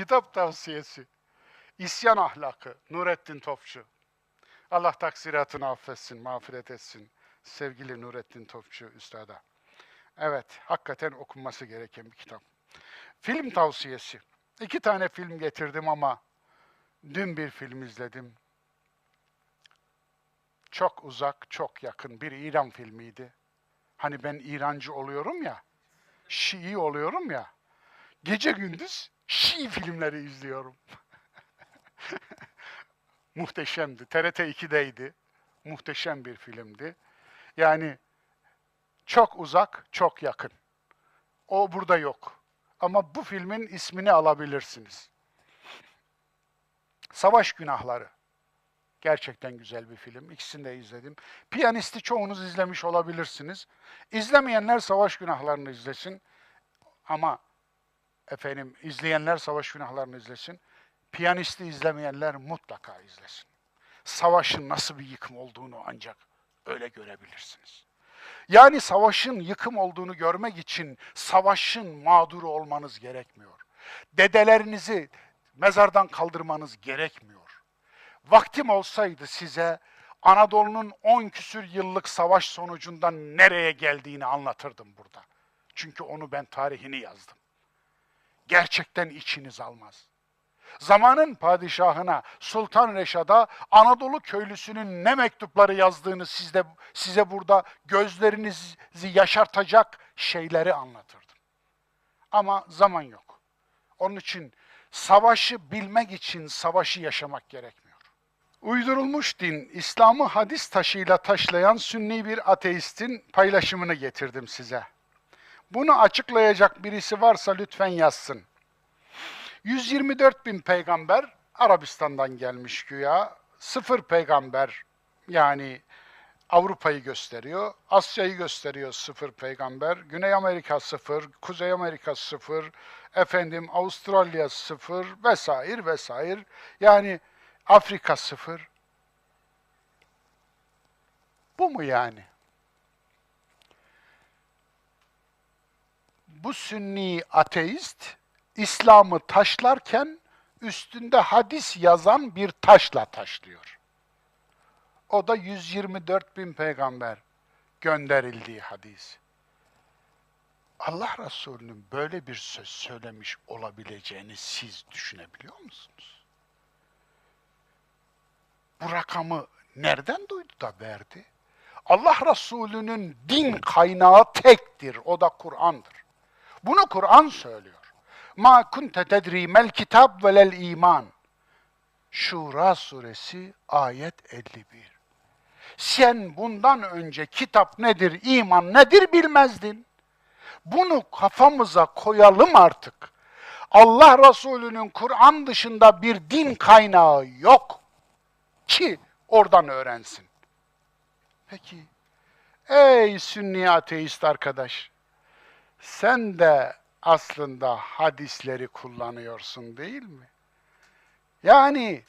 Kitap tavsiyesi. İsyan ahlakı. Nurettin Topçu. Allah taksiratını affetsin, mağfiret etsin. Sevgili Nurettin Topçu Üstada. Evet, hakikaten okunması gereken bir kitap. Film tavsiyesi. İki tane film getirdim ama dün bir film izledim. Çok uzak, çok yakın bir İran filmiydi. Hani ben İrancı oluyorum ya, Şii oluyorum ya. Gece gündüz Şii filmleri izliyorum. Muhteşemdi. TRT 2'deydi. Muhteşem bir filmdi. Yani çok uzak, çok yakın. O burada yok. Ama bu filmin ismini alabilirsiniz. Savaş Günahları. Gerçekten güzel bir film. İkisini de izledim. Piyanisti çoğunuz izlemiş olabilirsiniz. İzlemeyenler Savaş Günahlarını izlesin. Ama efendim izleyenler Savaş Günahlarını izlesin. Piyanisti izlemeyenler mutlaka izlesin. Savaşın nasıl bir yıkım olduğunu ancak öyle görebilirsiniz. Yani savaşın yıkım olduğunu görmek için savaşın mağduru olmanız gerekmiyor. Dedelerinizi mezardan kaldırmanız gerekmiyor. Vaktim olsaydı size Anadolu'nun 10 küsür yıllık savaş sonucundan nereye geldiğini anlatırdım burada. Çünkü onu ben tarihini yazdım. Gerçekten içiniz almaz. Zamanın padişahına Sultan Reşad'a Anadolu köylüsünün ne mektupları yazdığını sizde size burada gözlerinizi yaşartacak şeyleri anlatırdım. Ama zaman yok. Onun için savaşı bilmek için savaşı yaşamak gerekmiyor. Uydurulmuş din, İslam'ı hadis taşıyla taşlayan sünni bir ateistin paylaşımını getirdim size. Bunu açıklayacak birisi varsa lütfen yazsın. 124 bin peygamber Arabistan'dan gelmiş güya. Sıfır peygamber yani Avrupa'yı gösteriyor. Asya'yı gösteriyor sıfır peygamber. Güney Amerika sıfır, Kuzey Amerika sıfır, efendim Avustralya sıfır vesaire vesaire. Yani Afrika sıfır. Bu mu yani? Bu sünni ateist İslam'ı taşlarken üstünde hadis yazan bir taşla taşlıyor. O da 124 bin peygamber gönderildiği hadis. Allah Resulü'nün böyle bir söz söylemiş olabileceğini siz düşünebiliyor musunuz? Bu rakamı nereden duydu da verdi? Allah Resulü'nün din kaynağı tektir, o da Kur'an'dır. Bunu Kur'an söylüyor. Ma kunte tedri mel kitab velel iman. Şura suresi ayet 51. Sen bundan önce kitap nedir, iman nedir bilmezdin. Bunu kafamıza koyalım artık. Allah Resulü'nün Kur'an dışında bir din kaynağı yok ki oradan öğrensin. Peki, ey sünni ateist arkadaş, sen de aslında hadisleri kullanıyorsun değil mi? Yani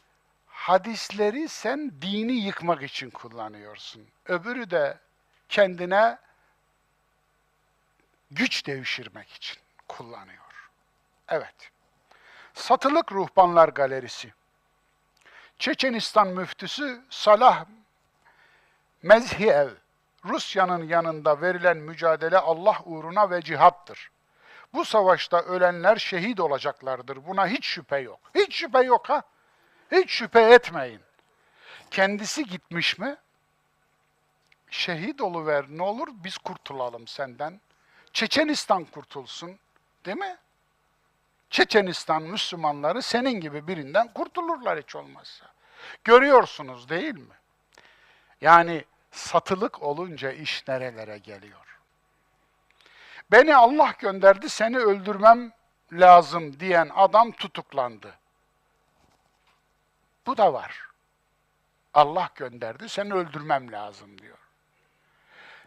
hadisleri sen dini yıkmak için kullanıyorsun. Öbürü de kendine güç devşirmek için kullanıyor. Evet. Satılık Ruhbanlar Galerisi. Çeçenistan müftüsü Salah Mezhiev, Rusya'nın yanında verilen mücadele Allah uğruna ve cihattır. Bu savaşta ölenler şehit olacaklardır. Buna hiç şüphe yok. Hiç şüphe yok ha. Hiç şüphe etmeyin. Kendisi gitmiş mi? Şehit oluver ne olur biz kurtulalım senden. Çeçenistan kurtulsun. Değil mi? Çeçenistan Müslümanları senin gibi birinden kurtulurlar hiç olmazsa. Görüyorsunuz değil mi? Yani satılık olunca iş nerelere geliyor? Beni Allah gönderdi, seni öldürmem lazım diyen adam tutuklandı. Bu da var. Allah gönderdi, seni öldürmem lazım diyor.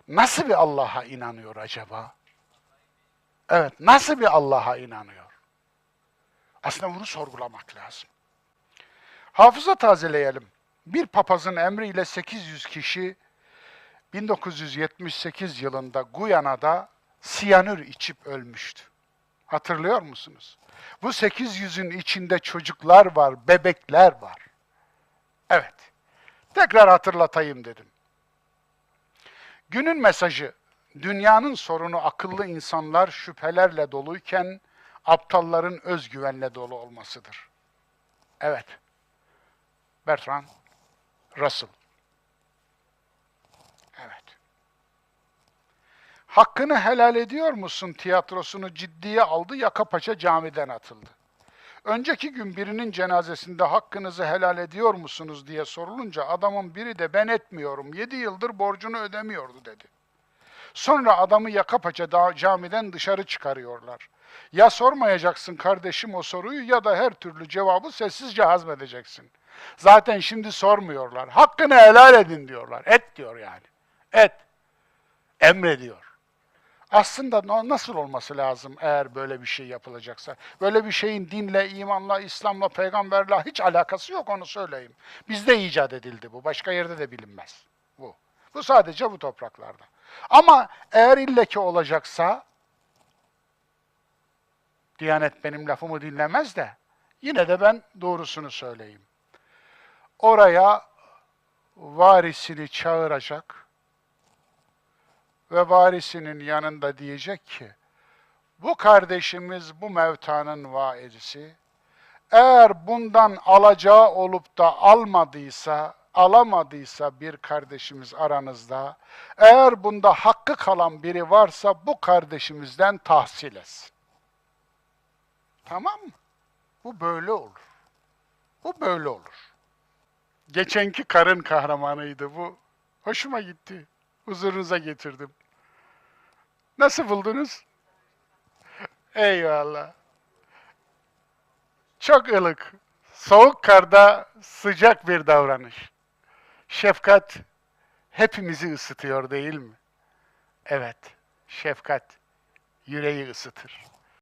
Nasıl bir Allah'a inanıyor acaba? Evet, nasıl bir Allah'a inanıyor? Aslında bunu sorgulamak lazım. Hafıza tazeleyelim. Bir papazın emriyle 800 kişi 1978 yılında Guyana'da siyanür içip ölmüştü. Hatırlıyor musunuz? Bu 800'ün içinde çocuklar var, bebekler var. Evet. Tekrar hatırlatayım dedim. Günün mesajı, dünyanın sorunu akıllı insanlar şüphelerle doluyken aptalların özgüvenle dolu olmasıdır. Evet. Bertrand Russell. Hakkını helal ediyor musun tiyatrosunu ciddiye aldı, Yakapaça camiden atıldı. Önceki gün birinin cenazesinde hakkınızı helal ediyor musunuz diye sorulunca adamın biri de ben etmiyorum, yedi yıldır borcunu ödemiyordu dedi. Sonra adamı Yakapaça da- camiden dışarı çıkarıyorlar. Ya sormayacaksın kardeşim o soruyu ya da her türlü cevabı sessizce hazmedeceksin. Zaten şimdi sormuyorlar. Hakkını helal edin diyorlar. Et diyor yani. Et. Emrediyor. Aslında na- nasıl olması lazım eğer böyle bir şey yapılacaksa? Böyle bir şeyin dinle, imanla, İslam'la, peygamberle hiç alakası yok onu söyleyeyim. Bizde icat edildi bu. Başka yerde de bilinmez bu. Bu sadece bu topraklarda. Ama eğer illeki olacaksa Diyanet benim lafımı dinlemez de yine de ben doğrusunu söyleyeyim. Oraya varisini çağıracak ve varisinin yanında diyecek ki bu kardeşimiz bu mevtanın vaizisi eğer bundan alacağı olup da almadıysa, alamadıysa bir kardeşimiz aranızda, eğer bunda hakkı kalan biri varsa bu kardeşimizden tahsil etsin. Tamam mı? Bu böyle olur. Bu böyle olur. Geçenki karın kahramanıydı bu. Hoşuma gitti. Huzurunuza getirdim. Nasıl buldunuz? Eyvallah. Çok ılık. Soğuk karda sıcak bir davranış. Şefkat hepimizi ısıtıyor değil mi? Evet, şefkat yüreği ısıtır.